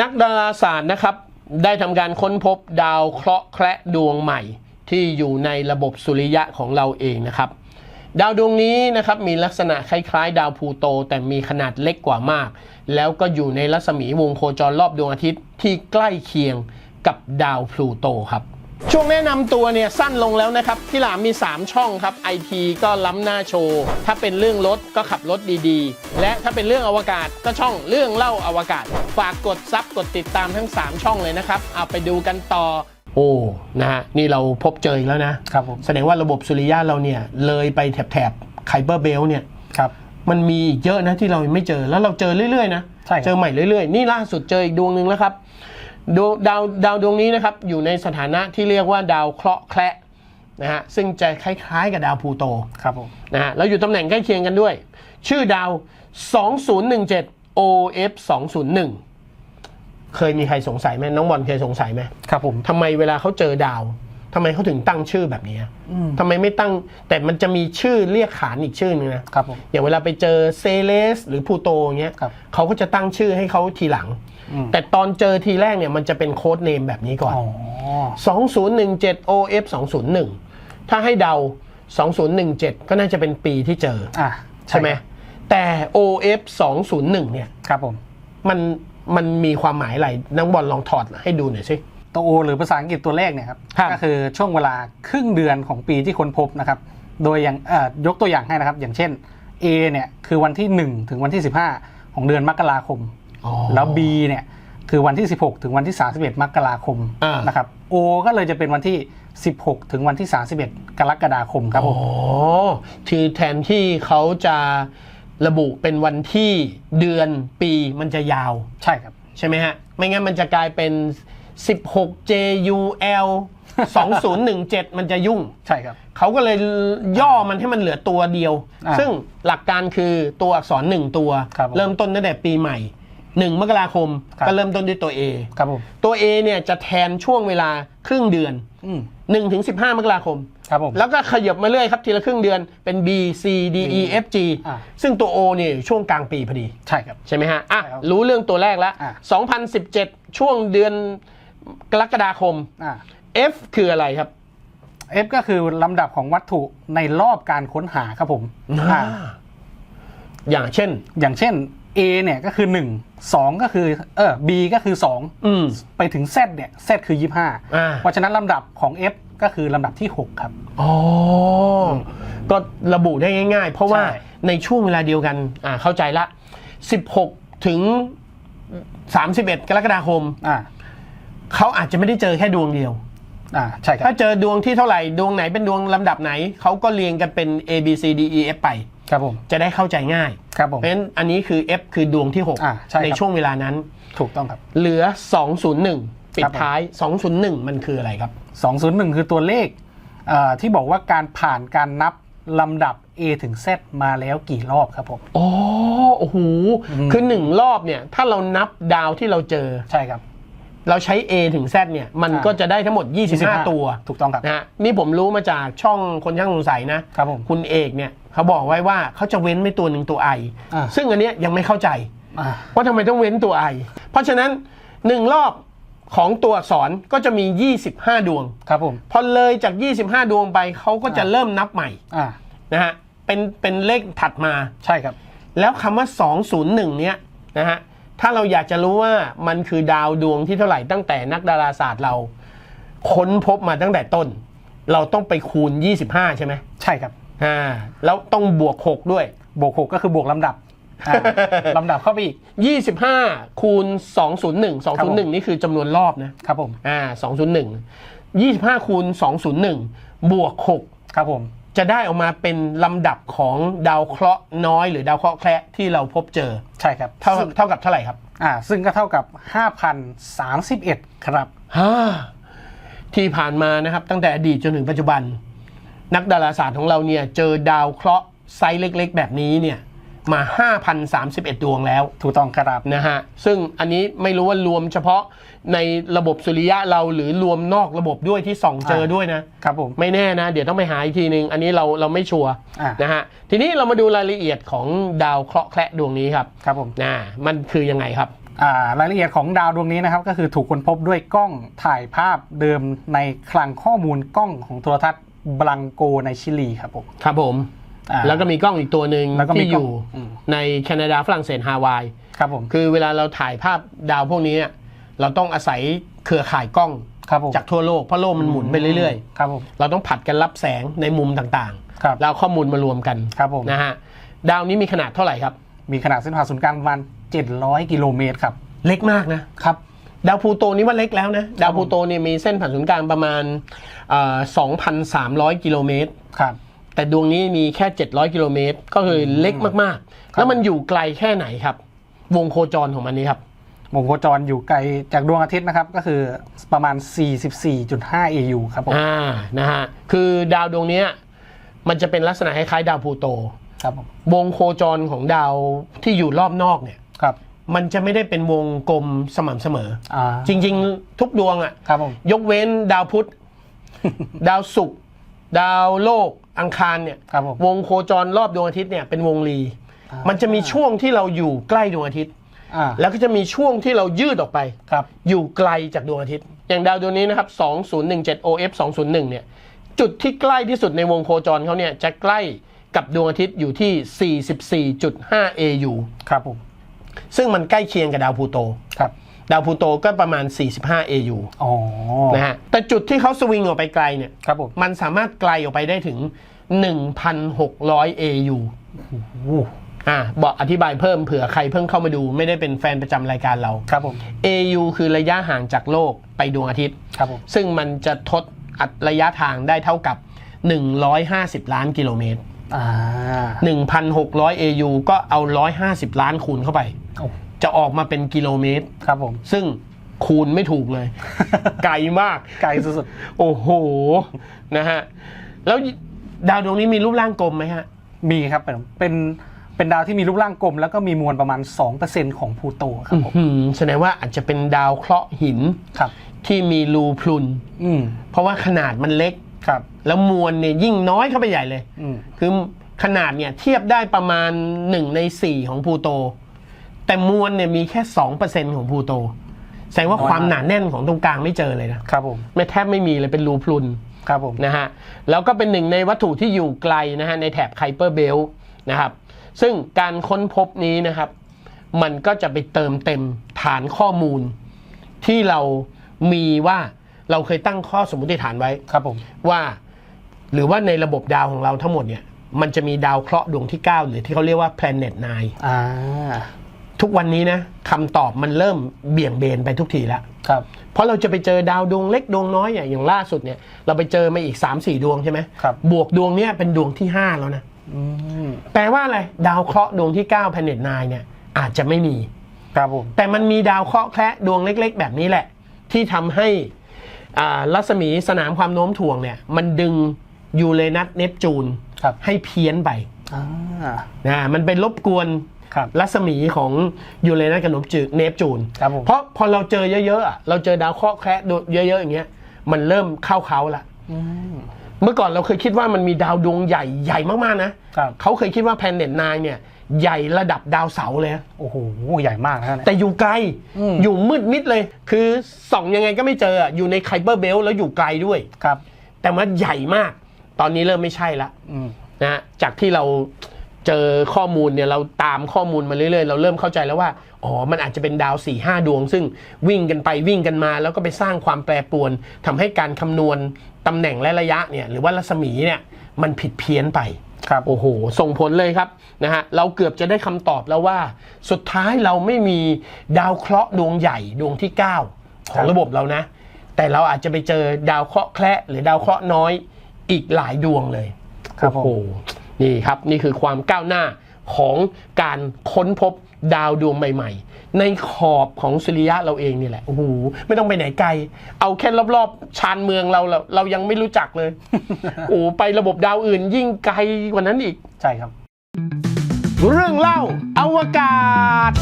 นักดาราศาสตร์นะครับ ได้ทำการค้นพบดาวเคราะห์แคระดวงใหม่ ที่อยู่ในระบบสุริยะของเราเองนะครับ ดาวดวงนี้นะครับมีลักษณะคล้ายๆ ดาวพลูโต แต่มีขนาดเล็กกว่ามาก แล้วก็อยู่ในรัศมีวงโคจรรอบดวงอาทิตย์ที่ใกล้เคียงกับดาวพลูโตครับ ช่วงแนะนำตัวเนี่ยสั้นลงแล้วนะครับ ที่หลามมี 3 ช่องครับไอทีก็ล้ำหน้าโชว์ ถ้าเป็นเรื่องรถก็ขับรถดีๆ และถ้าเป็นเรื่องอวกาศก็ช่องเรื่องเล่าอวกาศ ฝากกดซับกดติดตามทั้ง 3 ช่องเลยนะครับ เอาไปดูกันต่อ โอ้นะฮะนี่เราพบเจออีกแล้วนะครับผมแสดงว่าระบบสุริยะเราเนี่ยเลยไปแถบแถบไคเปอร์เบลเนี่ยครับมันมีอีกเยอะนะที่เรายังไม่เจอแล้วเราเจอเรื่อยๆนะใช่ครับเจอใหม่เรื่อยๆ นี่ล่าสุดเจออีกดวงหนึ่งแล้วครับ ดวงดาวดาวดวงนี้นะครับอยู่ในสถานะที่เรียกว่าดาวเคราะห์แคระนะฮะซึ่งจะคล้ายๆ กับดาวพลูโตครับผมนะฮะแล้วอยู่ตำแหน่งใกล้เคียงกันด้วย ชื่อดาว 2017 OF 201 เคยมีใครสงสัยไหมน้องบอลเคยสงสัยไหมครับผมทำไมเวลาเขาเจอดาว ทำไมเขาถึงตั้งชื่อแบบนี้ทำไมไม่ตั้งแต่มันจะมีชื่อเรียกขานอีกชื่อนึงนะครับผมอย่างเวลาไปเจอเซเลส หรือพลูโตอย่างเงี้ยครับเขาก็จะตั้งชื่อให้เขาทีหลังอืมแต่ตอนเจอทีแรกเนี่ยมันจะเป็นโค้ดเนมแบบนี้ก่อนอ๋อ2017 OF 201 ถ้าให้เดา 2017 ก็น่าจะเป็นปีที่เจออะใช่ไหมแต่ OF 201เนี่ยครับผมมันมันมีความหมายอะไรนักบอลลองถอดให้ดูหน่อยสิ ตัวโอหรือภาษาอังกฤษตัวแรกเนี่ยครับครับก็คือช่วงเวลาครึ่งเดือนของปีที่ค้นพบนะครับ โดยอย่างเอ่อยกตัวอย่างให้นะครับ อย่างเช่น A เนี่ยคือวันที่ 1 ถึงวันที่ 15 ของเดือนมกราคม แล้ว B เนี่ยคือวันที่ 16 ถึงวันที่ 31 มกราคมอ่านนะครับ O ก็เลยจะเป็นวันที่ 16 ถึงวันที่ 31 กรกฎาคมครับผมอ๋อคือแทนที่เขาจะระบุเป็นวันที่เดือนปีมันจะยาว ใช่ครับ ใช่ไหมฮะ ไม่งั้นมันจะกลายเป็น 16 JUL 2017 มันจะยุ่ง ใช่ครับ เขาก็เลยย่อมันให้มันเหลือตัวเดียว อ่าซึ่งหลักการคือตัวอักษรหนึ่งตัว ครับผมเริ่มต้นตั้งแต่ปีใหม่1มกราคมครับ ก็เริ่มต้นด้วยตัว A ครับผมตัว A เนี่ยจะแทนช่วงเวลาครึ่งเดือน อืม1ถึง15มกราคม ครับผม แล้วก็ขยับมาเรื่อยครับทีละครึ่งเดือนเป็น B C D E F G อ่า ซึ่งตัว O เนี่ยช่วงกลางปีพอดี ใช่ครับ ใช่ไหมฮะ อะ ใช่ครับรู้เรื่องตัวแรกแล้ว อะ2017 ช่วงเดือน กรกฎาคม อ่า F คืออะไรครับ F ก็คือลำดับของวัตถุในรอบการค้นหาครับผมอ่าอย่างเช่น อย่างเช่น A เนี่ยก็คือ 1 2 ก็คือ เออ B ก็คืออืม2ไปถึง Z เนี่ย Z คืออ่า25 เพราะฉะนั้นลำดับของ F ก็คือลำดับที่ 6 ครับ อ๋อ ก็ระบุได้ง่าย ๆ เพราะว่าใช่ในช่วงเวลาเดียวกัน อ่า เข้าใจละ 16 ถึง 31 กรกฎาคม อ่า เขาอาจจะไม่ได้เจอแค่ดวงเดียว อ่าใช่ครัถ้าบเจอดวงที่เท่าไหร่ ดวงไหนเป็นดวงลำดับไหน เขาก็เรียงกันเป็น A B C D E F ไป ครับผม จะได้เข้าใจง่าย ครับผม เพราะฉะนั้นอันนี้คือ F คือดวงที่ อ่าใช่ครับในช่วงเวลานั้น ถูกต้องครับ เหลือ 201 ปิดครับผม ท้าย 201 มันคืออะไรครับ 201 คือตัวเลขเอ่อที่บอกว่าการผ่านการนับลำดับ A ถึง Z มาแล้วกี่รอบครับผม อ๋อ โอ้โห คือหนึ่งรอบเนี่ย ถ้าเรานับดาวที่เราเจอ ใช่ครับ เราใช้ A ถึง Z เนี่ย มันอ่าก็จะได้ทั้งหมด 25 ตัวถูกต้องครับนะฮะนี่ผมรู้มาจากช่องคนช่างสงสัยนะครับผมคุณเอกเนี่ยเขาบอกไว้ว่าเขาจะเว้นไม่ตัวหนึ่งตัว I อ่าซึ่งอันเนี้ยยังไม่เข้าใจอ่าว่าทำไมต้องเว้นตัว I เพราะฉะนั้นหนึ่งรอบของตัวอักษรก็จะมี 25 ดวงครับผมพอเลยจาก 25 ดวงไปเขาก็จะอ่าเริ่มนับใหม่อ่านะฮะเป็นเป็นเลขถัดมาใช่ครับ แล้วคำว่า 201 เนี้ยนะฮะ ถ้าเราอยากจะรู้ว่ามันคือดาวดวงที่เท่าไหร่ตั้งแต่นักดาราศาสตร์เรา ค้นพบมาตั้งแต่ต้น เราต้องไปคูณ 25 ใช่ไหมใช่ครับอ่าแล้วต้องบวก 6 ด้วย บวก 6 ก็คือบวกลำดับอ่าลำดับเข้าไปอีก 25 คูณ 201ครับผม201 นี่คือจำนวนรอบนะครับผมอ่า201 25 คูณ 201 บวก 6 ครับผม จะได้ออกมาเป็นลำดับของดาวเคราะห์น้อยหรือดาวเคราะห์แคระที่เราพบเจอ ใช่ครับเท่าซึ่งเท่ากับเท่าไหร่ครับอ่าซึ่งก็เท่ากับ 5,031 ครับ ฮ่าที่ผ่านมานะครับตั้งแต่อดีตจนถึงปัจจุบัน นักดาราศาสตร์ของเราเนี่ยเจอดาวเคราะห์ไซส์เล็ก ๆ แบบนี้เนี่ย มา 5,031 ดวงแล้ว ถูกต้องครับนะฮะ ซึ่งอันนี้ไม่รู้ว่ารวมเฉพาะในระบบสุริยะเราหรือรวมนอกระบบด้วยที่ส่องเจอด้วยนะครับผมไม่แน่นะ เดี๋ยวต้องไปหาอีกทีนึง อันนี้เราเราไม่ชัวร์อะนะฮะ ทีนี้เรามาดูรายละเอียดของดาวเคราะห์แคระดวงนี้ครับครับผมนะมันคือยังไงครับอ่ารายละเอียดของดาวดวงนี้นะครับก็คือถูกค้นพบด้วยกล้องถ่ายภาพเดิมในคลังข้อมูลกล้องของโทรทัศน์บลังโกในชิลีครับผมครับผมอ่า แล้วก็มีกล้องอีกตัวหนึ่งแล้วก็มีที่อกล้องยู่อืม ในแคนาดาฝรั่งเศสฮาวาย ครับผมคือเวลาเราถ่ายภาพดาวพวกนี้เนี่ยเราต้องอาศัยเครือข่ายกล้องครับผมจากทั่วโลกเพราะโลกมันหมุนไปเรื่อย ครับผม ๆ เราต้องผัดกันรับแสงในมุมต่างครับ ๆ แล้วเอาข้อมูลมารวมกันครับผม นะฮะดาวนี้มีขนาดเท่าไหร่ครับ มีขนาดเส้นผ่าศูนย์กลางประมาณ 700 กิโลเมตรครับเล็กมากนะ ครับ ดาวพลูโตนี่ว่าเล็กแล้วนะ ดาวพลูโตเนี่ยมีเส้นผ่านศูนย์กลางประมาณเอ่อ2,300 กิโลเมตร ครับ แต่ดวงนี้มีแค่ 700 กิโลเมตร ก็คือเล็กมากๆ แล้วมันอยู่ไกลแค่ไหนครับ วงโคจรของมันนี้ครับ วงโคจรอยู่ไกลจากดวงอาทิตย์นะครับ ก็คือประมาณ 44.5 AU ครับผมอ่านะฮะคือดาวดวงเนี้ยมันจะเป็นลักษณะคล้ายๆดาวพลูโตครับผมวงโคจรของดาวที่อยู่รอบนอกเนี่ยครับมันจะไม่ได้เป็นวงกลมสม่ำเสมออ่าจริง ๆ ทุกดวงอะครับผมยกเว้นดาวพุธ ดาวศุกร์ ดาวโลกอังคารเนี่ยครับผมวงโคจรรอบดวงอาทิตย์เนี่ยเป็นวงรี อ่ามัมันจะมีช่วงที่เราอยู่ใกล้ดวงอาทิตย์ อ่าแล้วก็จะมีช่วงที่เรายืดออกไป ครับอยู่ไกลจากดวงอาทิตย์ อย่างดาวดวงนี้นะครับ 2017 OF 201 เนี่ย จุดที่ใกล้ที่สุดในวงโคจรเขาเนี่ย จะใกล้กับดวงอาทิตย์อยู่ที่ 44.5 AU ครับผมซึ่งมันใกล้เคียงกับดาวพลูโต ครับ ดาวพลูโตก็ประมาณ 45 AU อ๋อนะฮะแต่จุดที่เขาสวิงออกไปไกลเนี่ยครับผมมันสามารถไกลออกไปได้ถึง 1,600 AU โอ้อ่าบอกอธิบายเพิ่มเผื่อใครเพิ่งเข้ามาดูไม่ได้เป็นแฟนประจำรายการเรา ครับผม AU คือระยะห่างจากโลกไปดวงอาทิตย์ ครับผม ซึ่งมันจะทดอัดระยะทางได้เท่ากับ 150 ล้านกิโลเมตรอ่า1,600 AU ก็เอา 150 ล้านคูณเข้าไปโอ้ จะออกมาเป็นกิโลเมตร ครับผม ซึ่งคูณไม่ถูกเลย ไกลมาก ไกลสุดโอ้โห นะฮะ แล้วดาวดวงนี้มีรูปร่างกลมไหมฮะๆมีครับเป็นเป็นเป็นดาวที่มีรูปร่างกลม แล้วก็มีมวลประมาณ 2%ของพลูโตครับผมอืมแสดงว่าอาจจะเป็นดาวเคราะห์หินครับ ที่มีรูพรุนอืมเพราะว่าขนาดมันเล็กครับ แล้วมวลเนี่ยยิ่งน้อยเข้าไปใหญ่เลยอืมคือขนาดเนี่ยเทียบได้ประมาณ 1 ใน 4 ของพลูโต แต่มวลเนี่ยมีแค่2%ของพลูโต แสดงว่าน้อยมาก ความหนาแน่นของตรงกลางไม่เจอเลยนะครับผมไม่แทบไม่มีเลยเป็นรูพรุน ครับผม นะฮะแล้วก็เป็นหนึ่งในวัตถุที่อยู่ไกลนะฮะในแถบไคเปอร์เบลนะครับซึ่งการค้นพบนี้นะครับ มันก็จะไปเติมเต็มฐานข้อมูล ที่เรามีว่าเราเคยตั้งข้อสมมติฐานไว้ครับผม ว่า หรือว่าในระบบดาวของเราทั้งหมดเนี่ยมันจะมีดาวเคราะห์ดวงที่ 9 หรือที่เขาเรียกว่า planet 9 อ่า ทุกวันนี้นะคำตอบมันเริ่มเบี่ยงเบนไปทุกทีแล้วครับ เพราะเราจะไปเจอดาวดวงเล็กดวงน้อยอย่างอย่างล่าสุดเนี่ย เราไปเจอมาอีก 3 4 ดวงใช่ไหมครับบวกดวงเนี้ยเป็นดวงที่ 5 แล้วนะอืมแปลว่าอะไร ดาวเคราะห์ดวงที่9 planet 9เนี่ยอาจจะไม่มีครับผมแต่มันมีดาวเคราะห์แคระดวงเล็ก ๆ แบบนี้แหละ ที่ทำให้อ่ารัศมีสนามความโน้มถ่วงเนี่ย มันดึงยูเรนัสเนปจูนครับให้เพี้ยนไปอ่านะมันเป็นรบกวน ครับรัศมีของยูเรนัสกับเนปจูนเนปจูน ครับผม เพราะพอเราเจอเยอะๆอะเราเจอดาวเคราะห์แคระดวงเยอะๆอย่างเงี้ยมันเริ่มเข้าเขาละอืมเมื่อก่อนเราเคยคิดว่ามันมีดาวดวงใหญ่ใหญ่มากๆนะครับ เขาเคยคิดว่าแพนเน็ตนเนี่ย ใหญ่ระดับดาวเสาร์เลยนะโอ้โห ใหญ่มากนะเนี่ย แต่อยู่ไกลอืม อยู่มืดมิดเลย คือส่องยังไงก็ไม่เจออะอยู่ในไคเบอร์เบลแล้วอยู่ไกลด้วย ครับ แต่มันใหญ่มาก ตอนนี้เริ่มไม่ใช่ละ อืม นะฮะจากที่เรา เจอข้อมูลเนี่ยเราตามข้อมูลมาเรื่อยๆ เราเริ่มเข้าใจแล้วว่าอ๋อมันอาจจะเป็นดาว4ี่ห้าดวง ซึ่งวิ่งกันไปวิ่งกันมา แล้วก็ไปสร้างความแปรปรวนทำให้การคำนวณตำแหน่งและระยะเนี่ยหรือว่ารัศมีเนี่ยมันผิดเพี้ยนไปครับโอ้โห ส่งผลเลยครับนะฮะเราเกือบจะได้คำตอบแล้วว่า สุดท้ายเราไม่มีดาวเคราะห์ดวงใหญ่ดวงที่ 9 ของระบบเรานะ แต่เราอาจจะไปเจอดาวเคราะห์แคระหรือดาวเคราะห์น้อยอีกหลายดวงเลยครับผมโอ้โห นี่ครับนี่คือความก้าวหน้าของการค้นพบดาวดวงใหม่ ๆ ในขอบของสุริยะเราเองนี่แหละโอ้โหไม่ต้องไปไหนไกล เอาแค่รอบๆชานเมืองเราเราเรายังไม่รู้จักเลยโอ้ไประบบดาวอื่นยิ่งไกลกว่านั้นอีก ใช่ครับ เรื่องเล่าอวกาศ